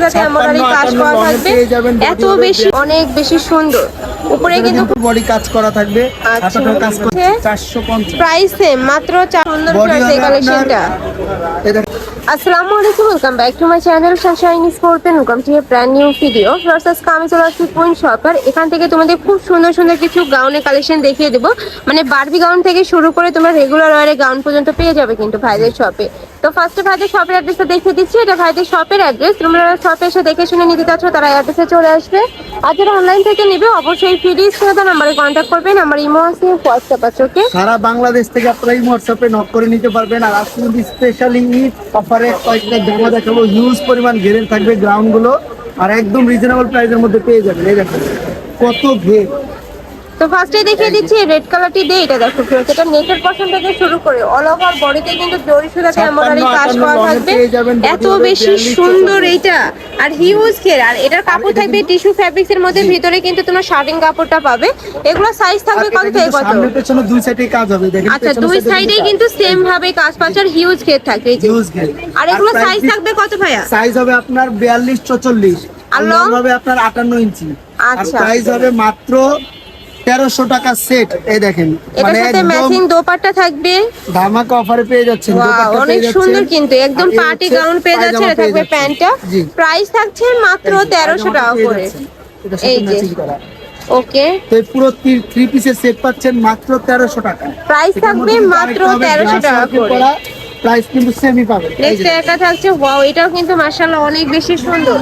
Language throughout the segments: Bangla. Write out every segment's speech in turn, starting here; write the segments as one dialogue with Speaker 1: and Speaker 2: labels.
Speaker 1: সুতাতে এমব্রয়ডারি কাজ করা থাকবে। এত বেশি অনেক বেশি সুন্দর। উপরে কিন্তু
Speaker 2: বডি কাজ করা থাকবে
Speaker 1: আচ্ছা।
Speaker 2: হাতাটাও কাজ করছে
Speaker 1: হচ্ছে?
Speaker 2: চারশো পঞ্চাশ।
Speaker 1: প্রাইস সেম মাত্র চার সুন্দর
Speaker 2: বডি
Speaker 1: এই কালেকশনটা আসসালামু আলাইকুম welcome back to my channel শাশাইন স্পোর্টেন welcome to a brand new video versus কামি চলে আসছি শপার এখান থেকে তোমাদের খুব সুন্দর সুন্দর কিছু গাউনের কালেকশন দেখিয়ে দেবো। মানে বারবি গাউন থেকে শুরু করে তোমরা রেগুলার ওয়ারে গাউন পর্যন্ত পেয়ে যাবে কিন্তু ভাইদের শপে তো ফার্স্টে ভাইদের শপের অ্যাড্রেসটা দেখিয়ে দিচ্ছি। এটা ভাইদের শপের অ্যাড্রেস তোমরা শপে এসে দেখে শুনে নিতে চাচ্ছ তারা অ্যাড্রেসে চলে আসবে। আর যারা অনলাইন থেকে নেবে অবশ্যই ফ্রি স্ক্রিনে নাম্বারে কন্ট্যাক্ট করবেন, আমার ইমো আছে হোয়াটসঅ্যাপ আছে ওকে
Speaker 2: সারা বাংলাদেশ থেকে আপনারা এই হোয়াটসঅ্যাপে নক করে নিতে পারবেন, আর আজকে স্পেশালি ঈদ অফারে কয়েকটা জামা দেখাবো হিউজ পরিমাণ ঘেরের থাকবে গ্রাউন্ডগুলো আর একদম রিজনেবল প্রাইসের মধ্যে পেয়ে যাবেন, এই দেখেন। কত ঘের।
Speaker 1: তো ফার্স্টে দেখিয়ে দিচ্ছি রেড কালারটি দিয়ে এটা দেখো ফ্রেন্ডস এটা নেকের পশন থেকে শুরু করে। অল ওভার বডিতে কিন্তু জরি সুতাতে এমব্রয়ডারি কাজ করা থাকবে। এত বেশি সুন্দর এইটা। আর হিউজ ঘের আর এটার কাপড় থাকবে টিস্যু ফ্যাব্রিক্স এর মধ্যে। ভিতরে কিন্তু তোমার শার্টিং কাপড়টা পাবে। এগুলো সাইজ থাকবে কত থেকে কত
Speaker 2: সামনে পেছনে দুই সাইডে কাজ হবে। দেখেন
Speaker 1: আচ্ছা দুই সাইডে কিন্তু সেম ভাবে কাজ পাচ্ছে। আর হিউজ ঘের থাকবে এই যে। আর এগুলো সাইজ থাকবে কত ভাইয়া?
Speaker 2: সাইজ হবে আপনার বিয়াল্লিশ চৌচল্লিশ।
Speaker 1: আর
Speaker 2: আর লং হবে আপনার আটান্ন ইঞ্চি। আর
Speaker 1: আচ্ছা।
Speaker 2: প্রাইস হবে মাত্র তেরোশো টাকা সেট এই দেখেন
Speaker 1: এটার
Speaker 2: মানে
Speaker 1: সাথে ম্যাচিং দোপাট্টা থাকবে।
Speaker 2: ধামাকা অফারে পেয়ে যাচ্ছেন
Speaker 1: অনেক সুন্দর কিন্তু একদম পার্টি গাউন পেয়ে যাচ্ছে এটা থাকবে প্যান্টটা। প্রাইস থাকছে মাত্র তেরোশো টাকা করে। এই যে। ওকে
Speaker 2: তো পুরো থ্রি পিসের সেট পাচ্ছেন মাত্র তেরোশো টাকা।
Speaker 1: প্রাইস থাকবে মাত্র তেরোশো টাকা করে।
Speaker 2: প্রাইস কিন্তু সেমই পাবেন
Speaker 1: নেক্সট
Speaker 2: যে,
Speaker 1: থাকছে ওয়াও এটাও কিন্তু মাশাআল্লাহ অনেক বেশি সুন্দর।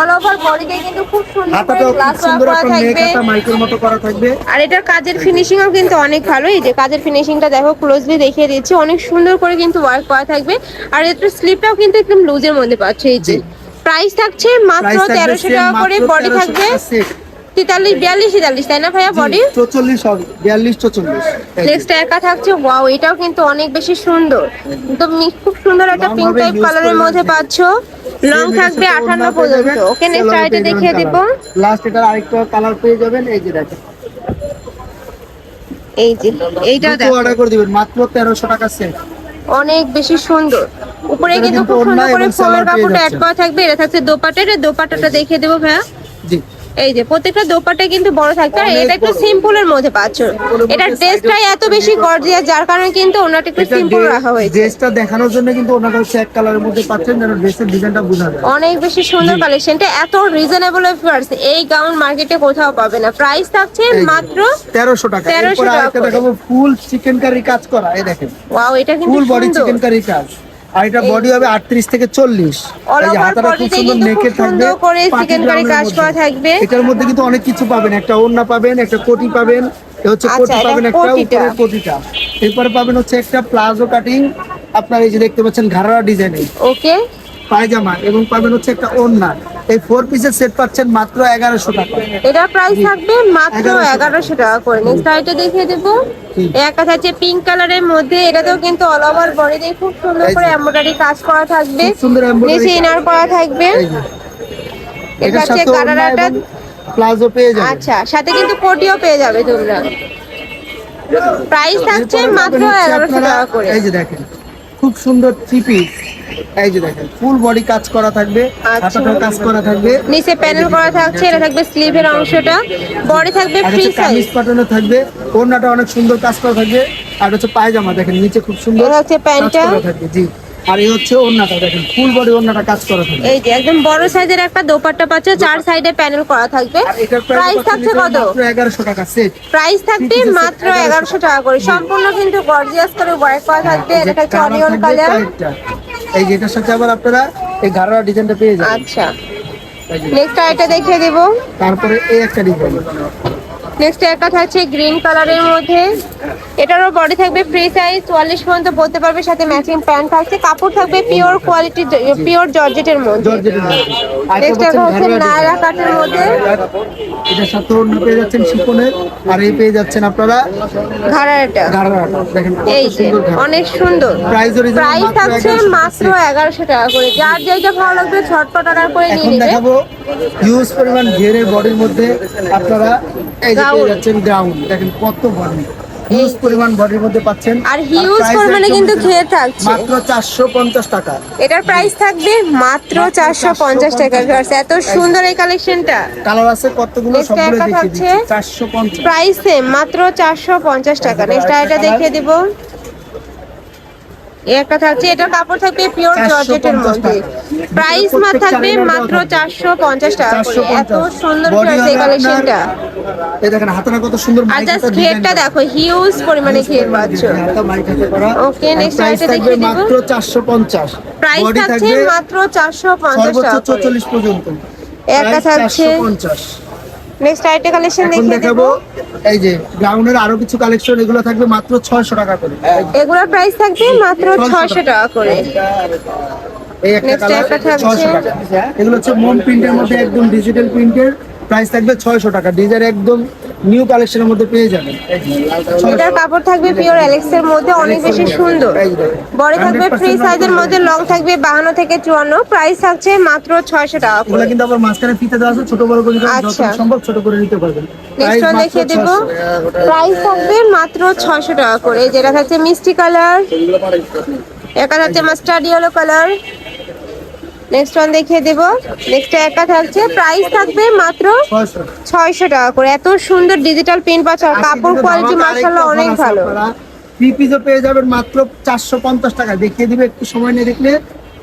Speaker 1: অল ওভার বডিতে কিন্তু খুব সুন্দর
Speaker 2: হাতাটাও খুব সুন্দর একটা নেক
Speaker 1: থাকবে।
Speaker 2: হাতা মাইকের মতো করা থাকবে।
Speaker 1: আর এটার কাজের ফিনিশিংও কিন্তু অনেক ভালো। এই যে কাজের ফিনিশিংটা দেখো ক্লোজলি দেখিয়ে দিচ্ছি। অনেক সুন্দর করে কিন্তু ওয়ার্ক করা থাকবে। আর এটার স্লিপটাও কিন্তু একদম লুজের মধ্যে পাচ্ছে এই যে। প্রাইস থাকছে মাত্র তেরোশো টাকা করে বডি থাকবে। তেতাল্লিশ বিয়াল্লিশ তেতাল্লিশ তাই না ভাইয়া বডি
Speaker 2: জি, 44 হবে 42 44 এই যে।
Speaker 1: নেক্সট একা থাকছে ওয়াও এটাও কিন্তু অনেক বেশি সুন্দর। তো খুব সুন্দর একটা পিঙ্ক টাইপ কালারের মধ্যে। পাচ্ছ। লং থাকবে আঠান্ন পর্যন্ত। ওকে নেক্সট আইটা দেখিয়ে দিব।
Speaker 2: লাস্ট এটার আরেকটা কালার পেয়ে যাবেন এই যে দেখেন।
Speaker 1: এই যে এইটাও
Speaker 2: দুটো
Speaker 1: দেখো।
Speaker 2: অর্ডার করে দিবেন মাত্র 1300 টাকা সেট
Speaker 1: অনেক বেশি সুন্দর। উপরে কিন্তু খুব সুন্দর করে ফোমের কাপড়টা অ্যাড করা থাকবে এটা থাকছে দোপাটা এটা দোপাটাটা দেখিয়ে দেবো ভাইয়া।
Speaker 2: জি।
Speaker 1: এই যে প্রত্যেকটা দোপাট্টা কিন্তু বড় থাকবে আর এটা একটু
Speaker 2: বড়।
Speaker 1: সিম্পলের মধ্যে পাচ্ছ।
Speaker 2: মধ্যে
Speaker 1: এটার
Speaker 2: side এ
Speaker 1: ড্রেসটাই এত বেশি গর্জিয়াস যার কারণে কিন্তু ওনাটা একটু সিম্পল রাখা হয়েছে।
Speaker 2: ড্রেসটা দেখানোর জন্য কিন্তু ওনাটা হচ্ছে এক কালারের মধ্যে পাচ্ছেন যেন ড্রেসের ডিজাইনটা বোঝা যায়।
Speaker 1: অনেক বেশি সুন্দর কালেকশনটা এত রিজনেবল প্রাইস এই গাউন মার্কেটে কোথাও পাবে না। প্রাইস থাকছে মাত্র
Speaker 2: 1300 টাকা।
Speaker 1: 1300
Speaker 2: এরপর আরেকটা দেখাবো ফুল চিকেন কারি কাজ করা এই দেখেন।
Speaker 1: ওয়াও এটা কিন্তু
Speaker 2: ফুল বডি চিকেন কারি কাজ। আর এটা বডি হবে 38 থেকে 40
Speaker 1: All
Speaker 2: এই যে হাতাটা খুব সুন্দর নেকের থাকবে
Speaker 1: সুন্দর করে কাজ করা থাকবে।
Speaker 2: এটার মধ্যে কিন্তু অনেক কিছু পাবেন। একটা ওড়না পাবেন একটা কোটি পাবেন এ হচ্ছে
Speaker 1: আচ্ছা,
Speaker 2: কোটি পাবেন একটা
Speaker 1: কোটিটা।
Speaker 2: উপরে কোটিটা। এরপরে পাবেন হচ্ছে একটা প্লাজো কাটিং আপনার এই যে দেখতে পাচ্ছেন ঘাড়া ডিজাইনে
Speaker 1: ওকে
Speaker 2: পায়জামা এবং পাবেন হচ্ছে একটা ওড়না। এই ফোর পিসের সেট পাচ্ছেন মাত্র এগারোশো টাকা।
Speaker 1: এটার প্রাইস থাকবে মাত্র এগারোশো টাকা। করে। নেক্সট আইটা দেখিয়ে দেবো। একটা থাকছে পিঙ্ক কালারের মধ্যে। এটাতেও কিন্তু অল ওভার বডিতে খুব সুন্দর করে এমব্রয়ডারি কাজ করা থাকবে। নিচে ইনার করা থাকবে। এটা হচ্ছে
Speaker 2: এবং প্লাজো পেয়ে যাবেন
Speaker 1: আচ্ছা সাথে কিন্তু কোটিও পেয়ে যাবে তোমরা। প্রাইস থাকছে মাত্র এগারোশো টাকা করে।
Speaker 2: এই যে দেখেন খুব সুন্দর থ্রি পিস এই যে দেখেন ফুল বডি কাজ করা থাকবে
Speaker 1: আচ্ছা।
Speaker 2: হাতাটাও কাজ করা থাকবে।
Speaker 1: নিচে প্যানেল করা থাকছে এটা থাকবে স্লিভের অংশটা। বডি থাকবে ফ্রি সাইজ
Speaker 2: কামিজ প্যাটার্নে থাকবে ওড়নাটা অনেক সুন্দর কাজ করা থাকবে। আর হচ্ছে পায়জামা দেখেন নিচে খুব সুন্দর
Speaker 1: এটা হচ্ছে প্যান্টটা।
Speaker 2: জি। আর এই হচ্ছে ওড়নাটা দেখেন ফুল বডি ওড়নাটা কাজ করা থাকবে।
Speaker 1: এই যে একদম বড় সাইজের একটা দোপাট্টা পাচ্ছে চার সাইডে প্যানেল করা থাকবে। প্রাইস থাকছে কত?
Speaker 2: মাত্র এগারোশো টাকা সেট
Speaker 1: প্রাইস থাকবে মাত্র
Speaker 2: 1100
Speaker 1: এগারোশো টাকা করে। সম্পূর্ণ কিন্তু গর্জিয়াস করে ওয়ার্ক করা থাকবে। এটা থাকছে অনিয়ন কালার
Speaker 2: এই যেটা এটার সাথে আবার আপনারা এই ঘাড়া ডিজাইনটা পেয়ে যাবেন।
Speaker 1: আচ্ছা। নেক্সট আইটা দেখিয়ে দেব।
Speaker 2: তারপরে এই একটা ডিজাইন
Speaker 1: নেক্সট একটা থাকছে গ্রিন কালারের মধ্যে। এটারও বডি থাকবে ফ্রি সাইজ চুয়াল্লিশ পর্যন্ত বলতে পারবে সাথে ম্যাচিং প্যান্ট থাকছে। কাপড় থাকবে পিওর কোয়ালিটি পিওর জর্জেটের মধ্যে।
Speaker 2: মধ্যে। এটা
Speaker 1: নেক্সট একটা হচ্ছে নায়রা কাটের মধ্যে।
Speaker 2: সাথে অন্য পেয়ে যাচ্ছেন শিপনের আর এই পেয়ে যাচ্ছেন আপনারা
Speaker 1: ঘাড়াটা
Speaker 2: ঘাড়াটা দেখেন কত
Speaker 1: এই যে অনেক সুন্দর। প্রাইস
Speaker 2: মাত্র
Speaker 1: থাকছে মাত্র এগারোশো টাকা করে। যার যেটা ভালো লাগবে অর্ডার করে নিয়ে
Speaker 2: এখন দেখাবো। হিউজ পরিমাণ ঘেরের বডির মধ্যে আপনারা এই যে পেয়ে যাচ্ছেন গ্রাউন্ড দেখেন কত বডি হিউজ পরিমাণ বডির মধ্যে পাচ্ছেন।
Speaker 1: আর হিউজ পরিমাণে কিন্তু খেয়ে থাকছে।
Speaker 2: মাত্র চারশো পঞ্চাশ টাকা।
Speaker 1: এটার প্রাইস থাকবে মাত্র
Speaker 2: মাত্র
Speaker 1: চারশো পঞ্চাশ টাকা
Speaker 2: 450
Speaker 1: এত সুন্দর এই কালেকশনটা
Speaker 2: কালার আছে কতগুলো সবগুলো দেখিয়ে। দিচ্ছি। চারশো পঞ্চাশ।
Speaker 1: প্রাইস সেম মাত্র চারশো পঞ্চাশ টাকা। নেক্সট এটা দেখিয়ে দিব। একটা থাকছে এটার কাপড় থাকবে পিওর
Speaker 2: 450
Speaker 1: জর্জেটের মধ্যে। প্রাইস থাকবে মাত্র
Speaker 2: থাকবে।
Speaker 1: চারশো পঞ্চাশ টাকা করে। এত সুন্দর এই কালেকশনটা
Speaker 2: এই দেখেন হাতাটা কত সুন্দর
Speaker 1: আর জাস্ট ঘেরটা দেখো হিউজ পরিমাণে ঘের পাচ্ছ।
Speaker 2: price
Speaker 1: আরেকটা
Speaker 2: থাকবে
Speaker 1: দেখিয়ে দিব।
Speaker 2: মাত্র চারশো পঞ্চাশ।
Speaker 1: প্রাইস থাকছে মাত্র চারশো পঞ্চাশ
Speaker 2: সর্বোচ্চ
Speaker 1: টাকা করে।
Speaker 2: চৌচল্লিশ পর্যন্ত।
Speaker 1: একটা থাকছে
Speaker 2: 450
Speaker 1: নেক্সট আইটেম কালেকশন দেখিয়ে
Speaker 2: দেখাবো। এই যে গ্রাউন্ডের আরও কিছু কালেকশন এগুলো থাকবে মাত্র ছয়শো টাকা করে।
Speaker 1: এগুলোর প্রাইস থাকবে মাত্র
Speaker 2: 600
Speaker 1: ছয়শো টাকা করে।
Speaker 2: এই একটা কালার
Speaker 1: একটা থাকছে।
Speaker 2: ছয়শো টাকা। এগুলো হচ্ছে মোম প্রিন্টের মধ্যে একদম ডিজিটাল প্রিন্টের প্রাইস থাকবে ছয়শো টাকা। ডিজাইন একদম নিউ কালেকশনের মধ্যে পেয়ে যাবেন।
Speaker 1: এটার কাপড় থাকবে পিওর অ্যালেক্স এর মধ্যে অনেক বেশি সুন্দর। বড় থাকবে ফ্রি সাইজের মধ্যে লং থাকবে বাহান্ন থেকে চুয়ান্ন। প্রাইস থাকছে মাত্র ছয়শো টাকা
Speaker 2: এগুলো
Speaker 1: করে
Speaker 2: কিন্তু আবার মাঝখানে ফিতে দেওয়া আছে ছোট বড় করে পারবেন,
Speaker 1: আচ্ছা।
Speaker 2: সম্ভব ছোট করে নিতে পারবেন।
Speaker 1: নেক্সট ওয়ান দেখিয়ে দেব।
Speaker 2: 600
Speaker 1: প্রাইস থাকবে মাত্র ছয়শো টাকা করে। যেটা থাকছে মিষ্টি কালার একা থাকছে mustard yellow colour next one দেখিয়ে দেব। নেক্সট একা থাকছে প্রাইস থাকবে মাত্র
Speaker 2: 600
Speaker 1: ছয়শো টাকা করে। এত সুন্দর ডিজিটাল প্রিন্ট পাচ্ছ। কাপড় কোয়ালিটি
Speaker 2: ধামাকা
Speaker 1: অনেক ভালো।
Speaker 2: থ্রি পিসও পেয়ে যাবেন মাত্র চারশো পঞ্চাশ টাকা দেখিয়ে দিবে একটু সময় নিয়ে দেখলে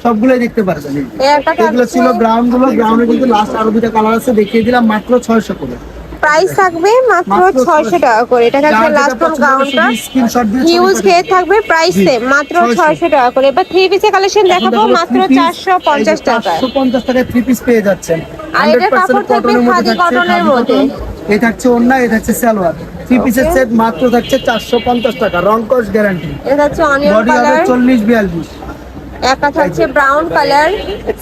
Speaker 2: সবগুলোই দেখতে পারবেন।
Speaker 1: একটা
Speaker 2: এগুলো ছিল গ্রাউন্ডগুলো। গ্রাউন্ডে কিন্তু লাস্ট আরও দুটা কালার আছে। দেখিয়ে দিলাম মাত্র ছয়শো করে।
Speaker 1: প্রাইস থাকবে মাত্র
Speaker 2: মাত্র
Speaker 1: ছয়শো টাকা করে। এটা থাকবে লাস্ট ওয়ান গাউনটা হিউজ থাকবে প্রাইস সেম মাত্র
Speaker 2: 600
Speaker 1: ছয়শো টাকা করে। এবার থ্রি পিসের কালেকশন দেখাবো মাত্র চারশো পঞ্চাশ টাকা
Speaker 2: চারশো পঞ্চাশ টাকায় থ্রি পিস পেয়ে যাচ্ছেন।
Speaker 1: আর
Speaker 2: 100%
Speaker 1: কাপড় থাকবে খাদি কটনের মধ্যে।
Speaker 2: এই থাকছে ওন্না এই থাকছে সালোয়ার। থ্রি পিসের. সেট মাত্র থাকছে চারশো পঞ্চাশ টাকা রং কস গ্যারান্টি
Speaker 1: এটা হচ্ছে অনিয়ন কালার
Speaker 2: চল্লিশ বিয়াল্লিশ।
Speaker 1: একটা থাকছে ব্রাউন কালার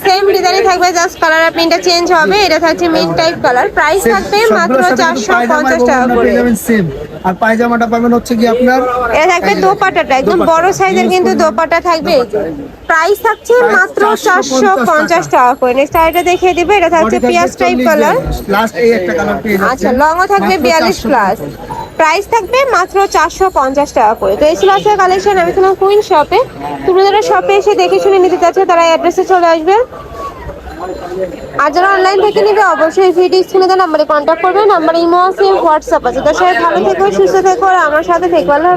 Speaker 1: সেম ডিজাইনই থাকবে জাস্ট কালার প্রিন্টটা চেঞ্জ হবে এটা থাকছে মিড টাইপ কালার প্রাইস থাকবে মাত্র চারশো পঞ্চাশ টাকা করে।
Speaker 2: সেম আর পায়জামাটা পাবেন হচ্ছে কি আপনার
Speaker 1: এটা থাকবে দোপাটাটা একদম
Speaker 2: দোপাট্টা।
Speaker 1: বড় সাইজের কিন্তু দোপাটা থাকবে। প্রাইস থাকছে মাত্র
Speaker 2: 450
Speaker 1: চারশো পঞ্চাশ টাকা করে। নেক্সট আরেকটা দেখিয়ে দিবে এটা থাকছে পেঁয়াজ টাইপ কালার
Speaker 2: লাস্ট এই একটা কালার পেয়ে
Speaker 1: আচ্ছা লংও থাকবে
Speaker 2: মাত্র
Speaker 1: বিয়াল্লিশ প্লাস প্রাইস থাকবে মাত্র চারশো পঞ্চাশ টাকা করে। তো এই ছিল আজকের কালেকশন আমি ছিলাম কুইন শপে তুমি যারা শপে এসে দেখে শুনে নিতে চাচ্ছ, তারা অ্যাড্রেসে চলে আসবে। আর যারা অনলাইন থেকে নিবে, অবশ্যই ভিডিও স্ক্রিনে দেওয়া নাম্বারে কন্ট্যাক্ট করবে। নাম্বার ইমো আছে হোয়াটসঅ্যাপ আছে। তো সবাই ভালো থেকো, সুস্থ থেকো, আর আমার সাথে থেকো। আল্লাহ